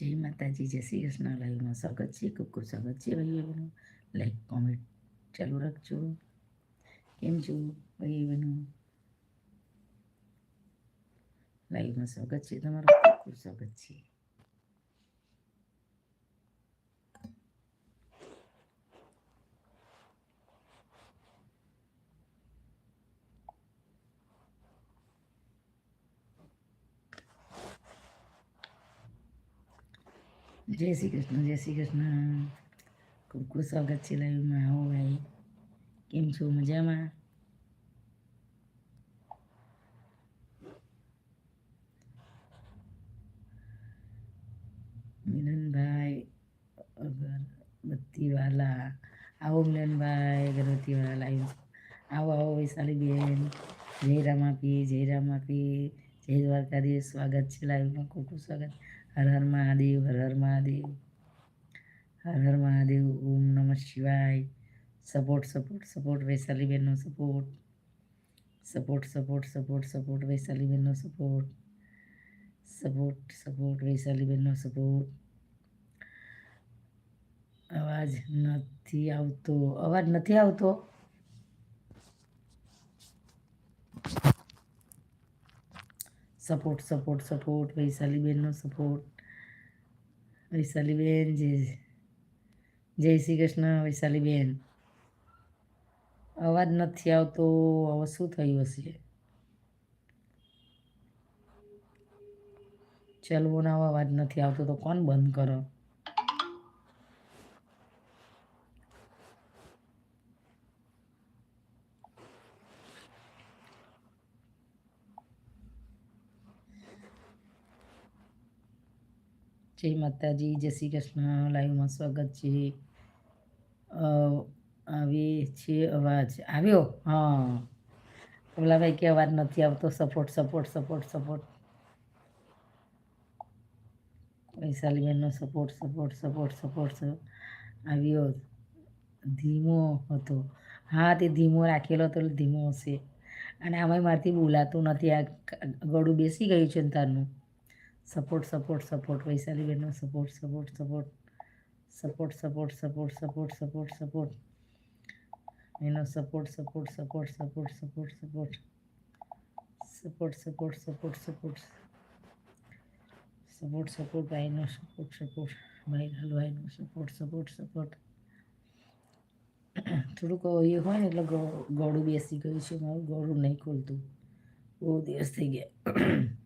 જય માતાજી, જય શ્રી કૃષ્ણ. લાઈવમાં સ્વાગત છે ખૂબ સ્વાગત છે ભાઈ બહેનો લાઈક કોમેન્ટ ચાલુ રાખજો. કેમ છો ભાઈ બહેનો લાઈવમાં સ્વાગત છે, તમારું ખૂબ સ્વાગત છે. જય શ્રી કૃષ્ણ જય શ્રી કૃષ્ણ ખૂબ ખૂબ સ્વાગત છે લાઈવમાં આવો ભાઈ. કેમ છો? મજામાં? મિલનભાઈ અગરબત્તીવાલા. આવો મિલનભાઈ અગરબત્તીવાલા લાઈવ. આવો આવો વૈશાલીબેન જય રામાપી જય રામાપી. જય દ્વારકાધીશ. સ્વાગત છે લાઈવમાં ખૂબ ખૂબ સ્વાગત હર હર મહાદેવ, હર હર મહાદેવ. હર હર મહાદેવ, ઓમ નમઃ શિવાય. Support support support વૈશાલીબેનનો support support support support support વૈશાલીબેનનો support support support વૈશાલીબેનનો સપોર્ટ અવાજ નથી આવતો. અવાજ નથી આવતો? સપોર્ટ સપોર્ટ સપોર્ટ વૈશાલીબેનનો સપોર્ટ વૈશાલીબેન જય જય શ્રી કૃષ્ણ વૈશાલીબેન અવાજ નથી આવતો હવે શું થયું હશે ચલવો ના અવાજ નથી આવતો તો કોણ બંધ કરો જય માતાજી, જય શ્રી કૃષ્ણ. લાઈવમાં સ્વાગત છે. આવે છે અવાજ. આવ્યો? હા. ઓલાભાઈ કે અવાજ નથી આવતો. Support support support support. વૈશાલીબેનનો support support support support આવ્યો. ધીમો હતો. હા, તે ધીમો રાખેલો હતો ધીમો હશે. અને આમાં મારથી બોલાતું નથી. આ ગળું બેસી ગયું છે તારનું. Support support support વૈશાલીબેનનો support support support support support support support support support એનો support support support support support support support support support support support support ભાઈનો સપોર્ટ સપોર્ટ ભાઈ ભાઈનો સપોર્ટ સપોર્ટ સપોર્ટ થોડુંક એ હોય ને એટલે ગળું બેસી ગયું છે મારું ગોળું નહીં ખોલતું બહુ દિવસ થઈ ગયા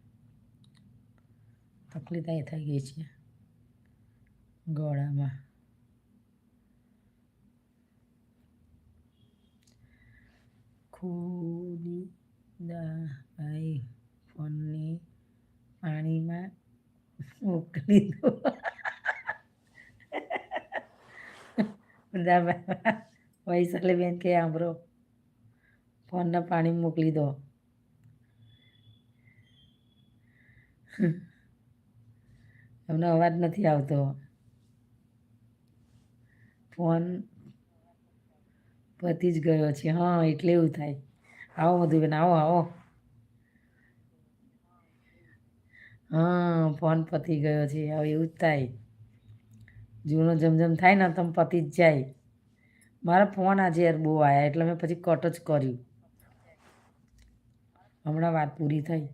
તકલીફ થઈ ગઈ છે ગળામાં. ખોદી ફોનની પાણીમાં મોકલી દો બધા વૈશાલી બેન કે આંબરો. ફોનના પાણી મોકલી દો. એમનો અવાજ નથી આવતો. ફોન પતી જ ગયો છે. હા, એટલે એવું થાય. આવો મધુબેન, આવો આવો. હા, ફોન પતી ગયો છે. હવે એવું જ થાય. જૂનો જમજમ થાય ને, તમે પતી જ જાય. મારા ફોન આજે યાર બહુ આવ્યા એટલે મેં પછી કટ જ કર્યું. હમણાં વાત પૂરી થઈ.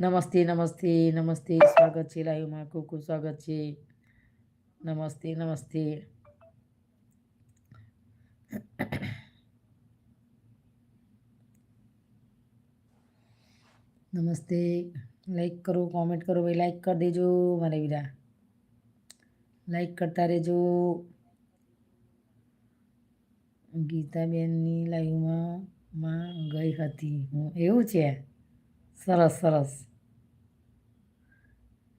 નમસ્તે નમસ્તે નમસ્તે. સ્વાગત છે લાઈવમાં. ખૂબ ખૂબ સ્વાગત છે. નમસ્તે નમસ્તે. નમસ્તે. લાઈક કરો, કોમેન્ટ કરો, ભાઈ. લાઈક કરી દેજો મારે વીરા. લાઈક કરતા રહેજો. ગીતાબેનની લાઈવમાં માં ગઈ હતી. હું એવું છે? સરસ સરસ.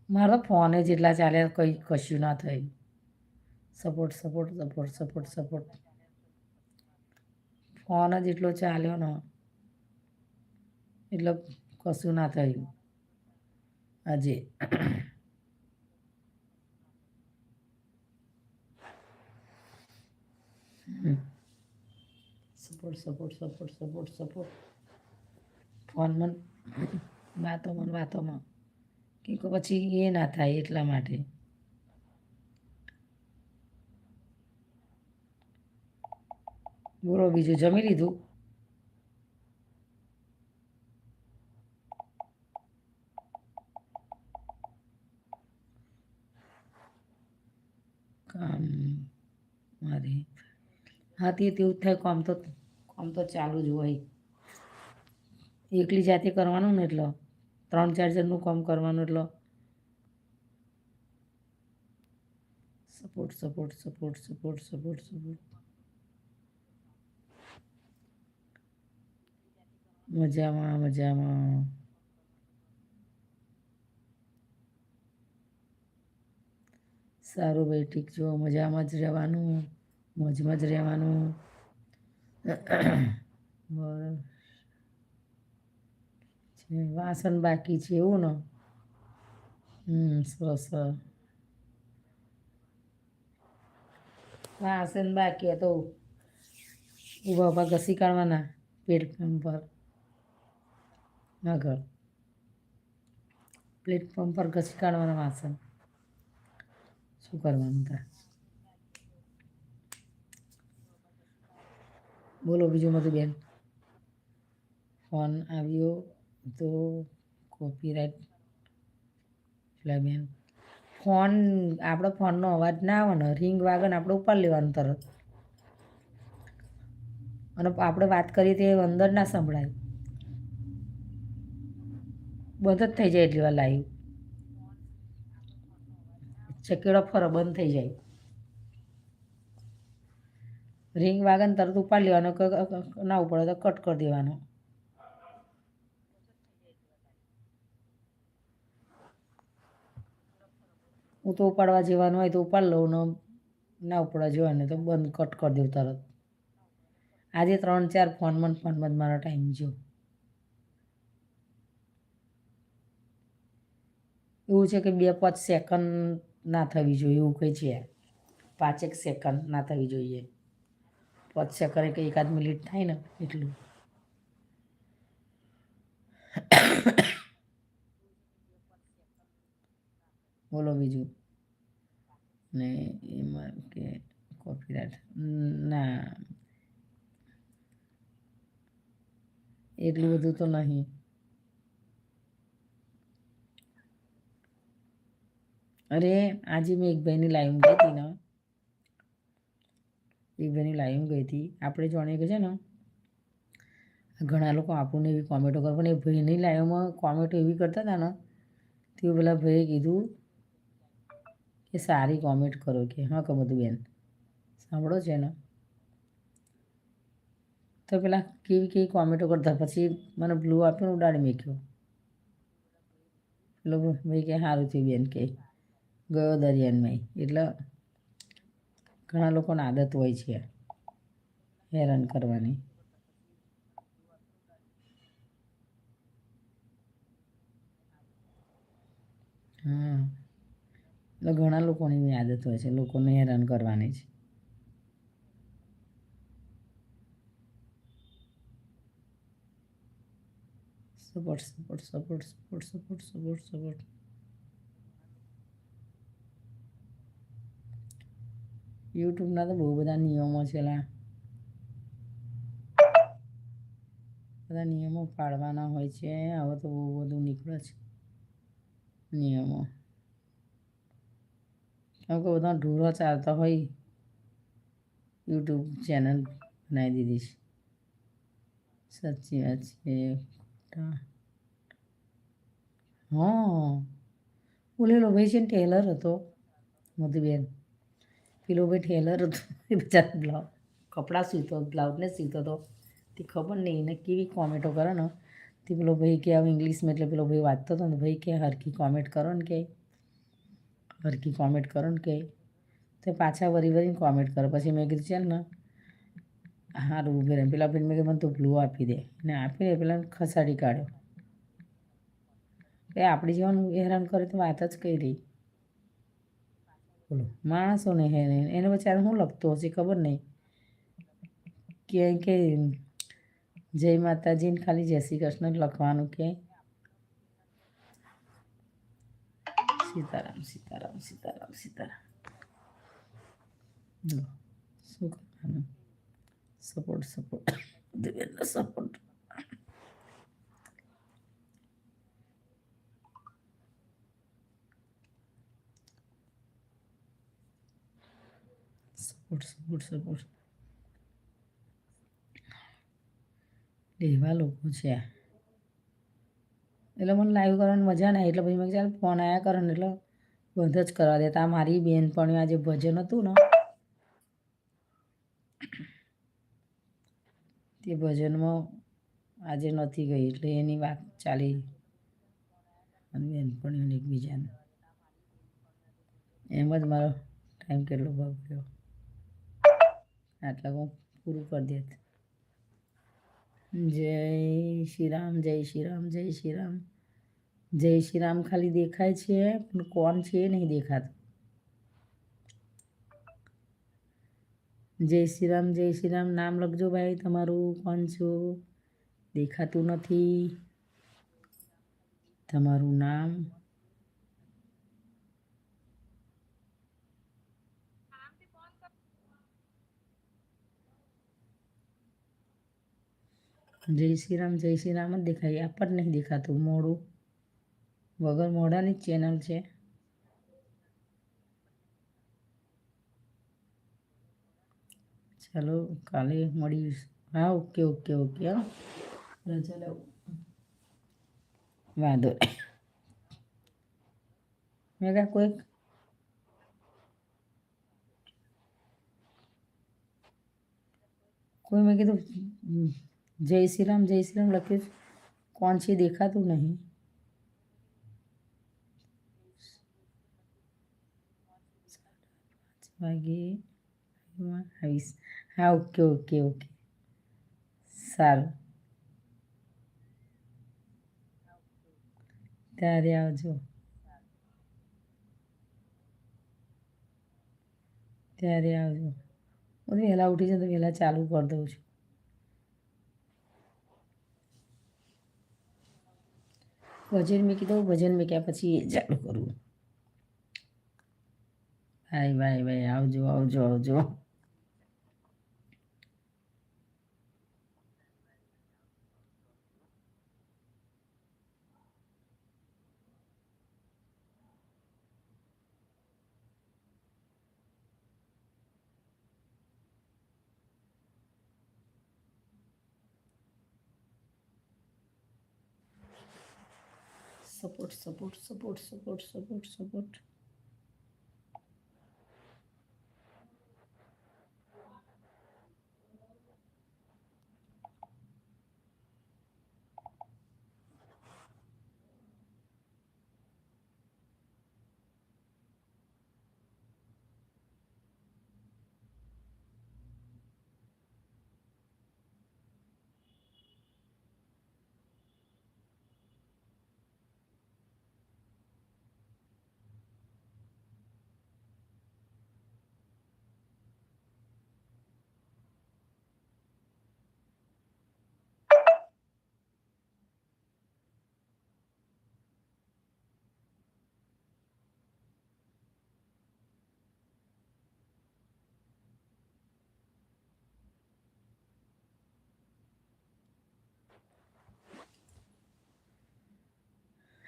મારો ફોન જ એટલા ચાલ્યા કંઈ કશું ના થયું. Support support support support support. Phone જ એટલો ચાલ્યો ને એટલે કશું ના થયું. આજે. Support support support support support. Phone મન વાતોમાં મન વાતોમાં. કે પછી એ ના થાય એટલા માટે. બોરો બીજું, જમી લીધું? કામ મારે. હા, તે તેવું થાય, કામ તો કામ તો ચાલુ જ હોય. એકલી જાતે કરવાનું ને એટલે. ત્રણ ચાર જણનું કામ કરવાનું એટલે support support support support support support મજામાં મજામાં. સારું ભાઈ, ઠીક જો મજામાં જ રહેવાનું? મોજમાં જ રહેવાનું? બરાબર છે વાસણ બાકી છે, એવું ને? હમ, સરસ વાસણ બાકી તો ઊભા ઊભા ઘસી કાઢવાના પ્લેટફોર્મ પર. આગળ. પ્લેટફોર્મ પર ઘસી કાઢવાના વાસણ. શું કરવાનું તા? બોલો બીજું બધું બેન ફોન આવ્યો. તો કોપીરાઇટ બેન ફોન આપણો ફોનનો અવાજ ના આવે ને રિંગ વાગે ને આપણે ઉપર લેવાનું તરત. અને આપણે વાત કરીએ તે અંદર ના સંભળાય. બંધ જ થઈ જાય એટલી વાર લાઈવ ચકેડો ફરો બંધ થઈ જાય. રિંગ વાગન તરત ઉપાડી લેવાનો ના ઉપડે તો કટ કરી દેવાનો. હું તો ઉપાડવા જવાનું હોય તો ઉપાડ લઉં, ને ના ઉપાડવા જવાનું તો બંધ કટ કરી દઉં તરત. આજે ત્રણ ચાર ફોનમાં ને ફોનમાં જ મારો ટાઈમ જો એવું છે કે બે પાંચ સેકન્ડ ના થવી જોઈએ, એવું કંઈ છે? પાંચેક સેકન્ડ ના થવી જોઈએ. પાંચ સેકન્ડ કે એકાદ મિનિટ થાય ને એટલું. બોલો બીજું. ને એમાં કે કોપીરાઇટ ના. એટલું બધું તો નહીં. અરે, આજે મેં એક ભાઈની લાઈવ ગઈ હતી ને. એક ભાઈની લાઈવ ગઈ હતી. આપણે જાણીએ કે છે ને, ઘણા લોકો આપણને એવી કોમેન્ટો કરે, પણ એ ભાઈની લાઈવમાં કોમેન્ટો એવી કરતા હતા ને, તે પેલા ભાઈએ કીધું કે સારી કોમેન્ટ કરો કે, હા કે બધું બેન સાંભળો છે ને? તો પેલા કેવી કેવી કોમેન્ટો કરતા, પછી મને બ્લુ આપ્યો ઉડાડી મૂક્યો. પેલો ભાઈ કે, સારું થયું બેન, કે ગયો દરિયાનમાં. એટલે ઘણા લોકોને આદત હોય છે હેરાન કરવાની. હા એટલે ઘણા લોકોની એવી આદત હોય છે, લોકોને હેરાન કરવાની છે support support support support support support support. યુટ્યુબના તો બહુ બધા નિયમો છે બધા નિયમો પાળવાના હોય છે, હવે તો બહુ બધું નીકળે છે નિયમો. કેમ કે બધા ઢોરો ચાલતા હોય, યુટ્યુબ ચેનલ બનાવી દીધી છે. સાચી વાત છે. હા, બોલેલો ભાઈ છે ને ટેલર હતો મધુબેન પેલો ભાઈ ટેલર હતો, એ બિચારો બ્લાઉ, કપડાં સીવતો, બ્લાઉઝને સીવતો હતો. તે ખબર નહીં, એને કેવી કોમેન્ટો કરે ને. તે પેલો ભાઈ કે હવે ઇંગ્લિશમાં એટલે પેલો ભાઈ વાંચતો હતો ને ભાઈ કે હરખી કોમેન્ટ કરો ને કે હરખી કોમેન્ટ કરો ને કે તો પાછા વરી વરીને કોમેન્ટ કરો. પછી મેં કીધું ચાલ ને હારું ઊભી રહે. પેલા ભાઈને મેં કીધું મને તું બ્લુ આપી દે. ને આપી દે પેલા ખસાડી કાઢ્યો. એ આપણી જીવન હેરાન કરે તો વાત જ કઈ રહી બોલો. માણસોને હેરાન. એને બચારે શું લખતો હશે ખબર નહીં. કે કે જય માતાજીને ખાલી જય શ્રી કૃષ્ણ લખવાનું કે સીતારામ સીતારામ સીતારામ સીતારામ શું કરવાનું સપોર્ટ સપોર્ટ દિવ્યાનો સપોર્ટ સપોર્ટ સપોર્ટ સપોર્ટ લેવા લોકો છે આ એટલે મને લાઈવ કરવાની મજા નહીં. એટલે પછી મેં ચાલ ફોન આવ્યા કરો ને. એટલે બંધ જ કરવા દેતા મારી બેનપણીઓ આજે ભજન હતું ને, તે ભજનમાં આજે નથી ગઈ. એટલે એની વાત ચાલી. અને બેનપણીઓને એકબીજાને. એમ જ મારો ટાઈમ કેટલો બગડ્યો આટલા હું પૂરું કરી દેત. જય શ્રી રામ, જય શ્રી રામ, જય શ્રી રામ. જય શ્રી રામ ખાલી દેખાય છે, પણ કોણ છે એ નહીં દેખાતું. જય શ્રી રામ, જય શ્રી રામ, નામ લખજો ભાઈ, તમારું કોણ છો? દેખાતું નથી. તમારું નામ? જય શ્રી રામ, જય શ્રી રામ જ દેખાય આપણને નહીં દેખાતું, મોડું. વગર મોઢાની ચેનલ છે. ચાલો કાલે મળીશ. હા ઓકે ઓકે ઓકે હા. રજા લઉં વાંધો મેં કહ્યું કોઈક? કોઈ મેં કીધું જય શ્રી રામ, જય શ્રી રામ લખ્યું કોણ છે દેખાતું નહીં. વાગે આવીશ હા ઓકે ઓકે ઓકે સારું ત્યારે આવજો ત્યારે આવજો હું વહેલા ઉઠી જાય તો વહેલા ચાલુ કરી દઉં છું ભજન મેં કીધું ભજન મેં ક્યાં પછી ચાલુ કરું ભાઈ ભાઈ ભાઈ આવજો આવજો આવજો. Support support support support support support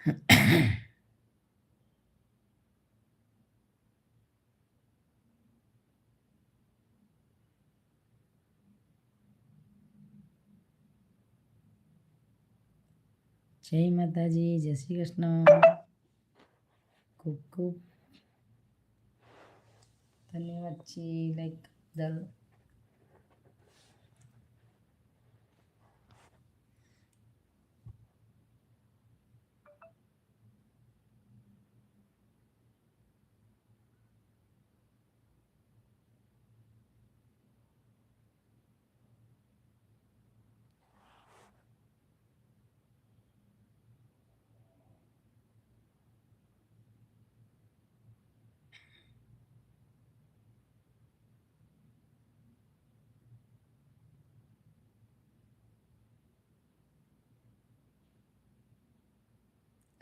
જય માતાજી જય શ્રી કૃષ્ણ. ખૂબ ખૂબ ધન્યવાદ જી લાઈક બદલ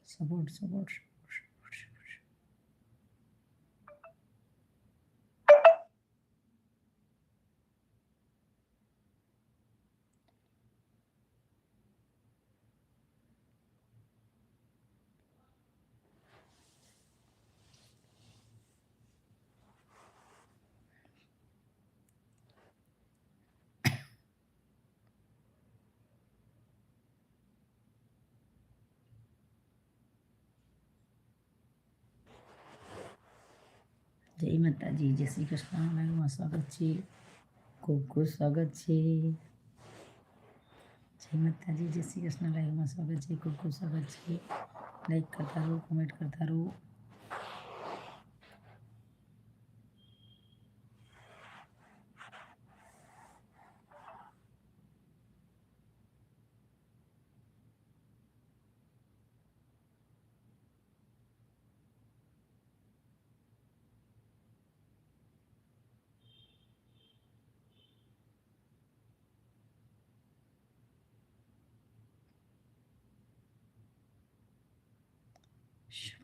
સપોર્ટ સપોર્ટ સપોર્ટ જય માતાજી, જય શ્રી કૃષ્ણ. લાઈવમાં સ્વાગત છે. ખૂબ ખૂબ સ્વાગત છે. જય માતાજી, જય શ્રી કૃષ્ણ. લાઈવમાં સ્વાગત છે. ખૂબ ખૂબ સ્વાગત છે. લાઈક કરતા રહો કોમેન્ટ કરતા રહો.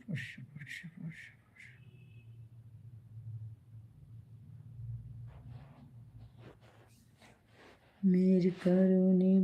Proszę, proszę, proszę, proszę. મેર કરુની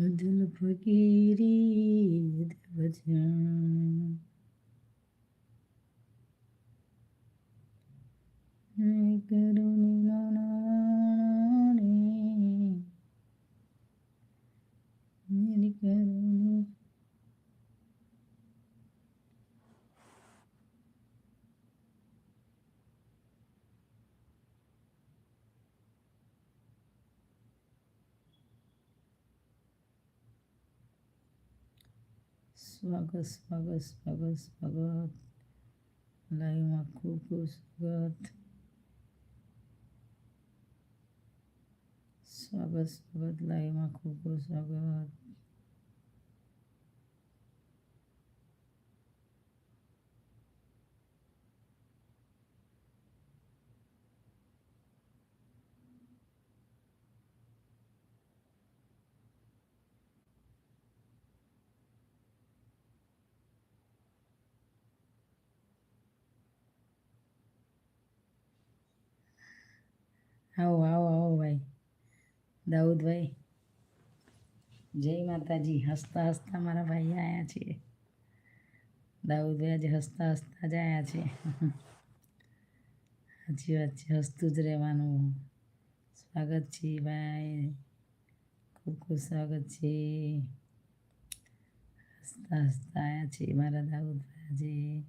અદલ ભગીરી ભજન કરુણી કરુણી સ્વાગત સ્વાગત સ્વાગત સ્વાગત. લાઈવમાં ખૂબ ખૂબ સ્વાગત. સ્વાગત સ્વાગત. લાઈવમાં ખૂબ ખૂબ સ્વાગત. આવો આવો આવો ભાઈ. દાઉદભાઈ, જય માતાજી. હસતા હસતા મારા ભાઈ આવ્યા છે. દાઉદભાઈ આજે હસતા હસતા જ આવ્યા છે. સાચી વાત છે, હસતું જ રહેવાનું. સ્વાગત છે ભાઈ. ખૂબ ખૂબ સ્વાગત છે. હસતા હસતા આવ્યા છે મારા દાઉદભાઈ આજે.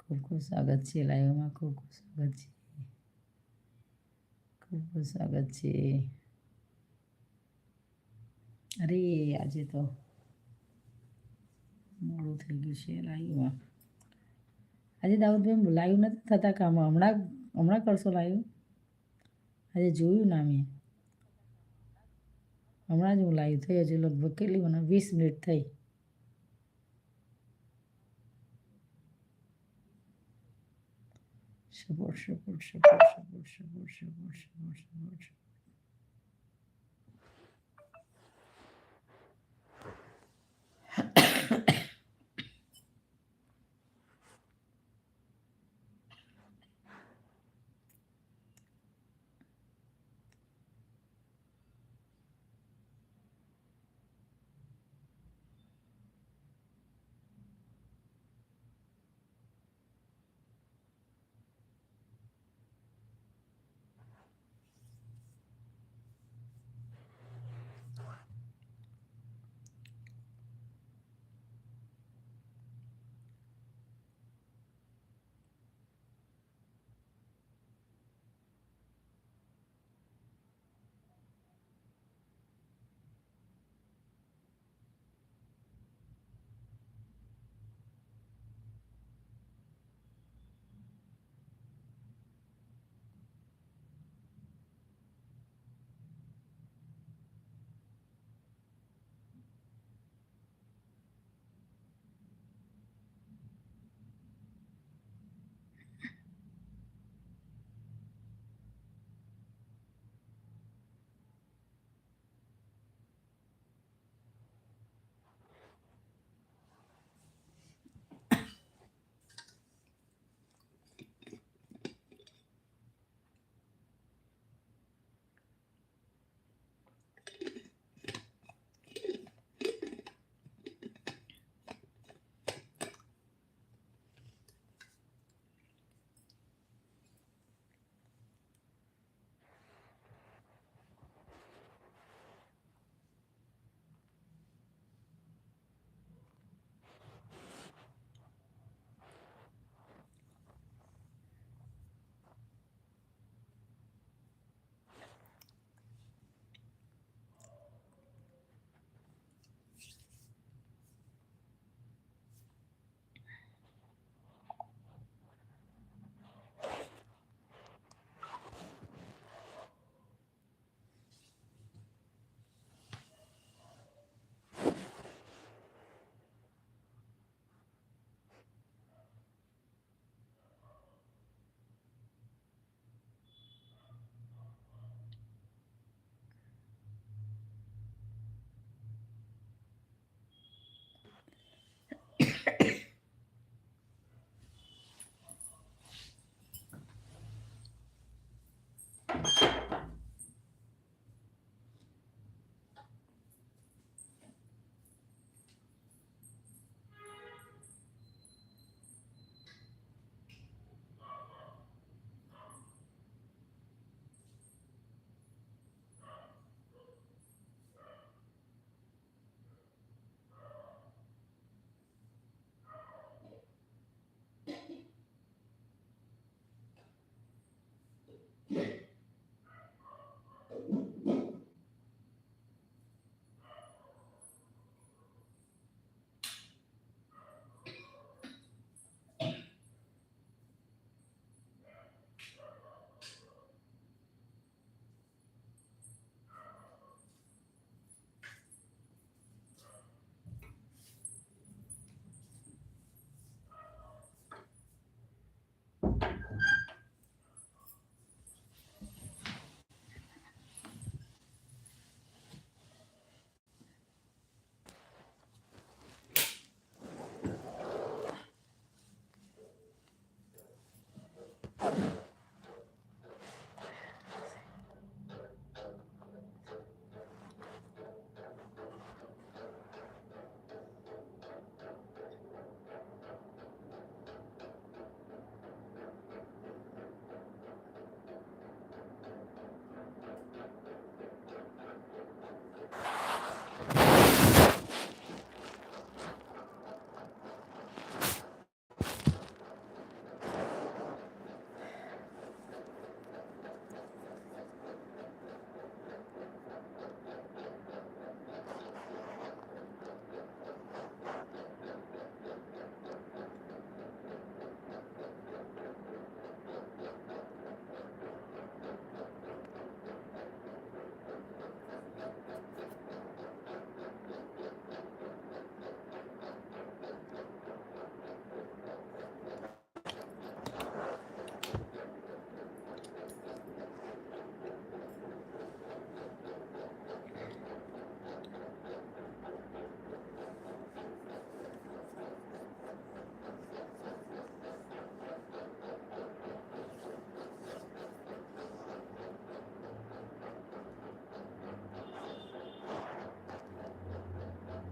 ખૂબ ખૂબ સ્વાગત છે, લાઈવમાં ખૂબ ખૂબ સ્વાગત છે. ખૂબ સ્વાગત અરે, આજે તો મોડું થઈ ગયું છે લાઈવમાં. આજે દાઉદભાઈ લાઈવ નથી થતા કામ, હમણાં હમણાં કરશો લાઈવ? આજે જોયું ના મેં. હમણાં જ હું લાઈવ થઈ, હજુ લગભગ કેટલી મને વીસ મિનિટ થઈ. Support support support support support support support support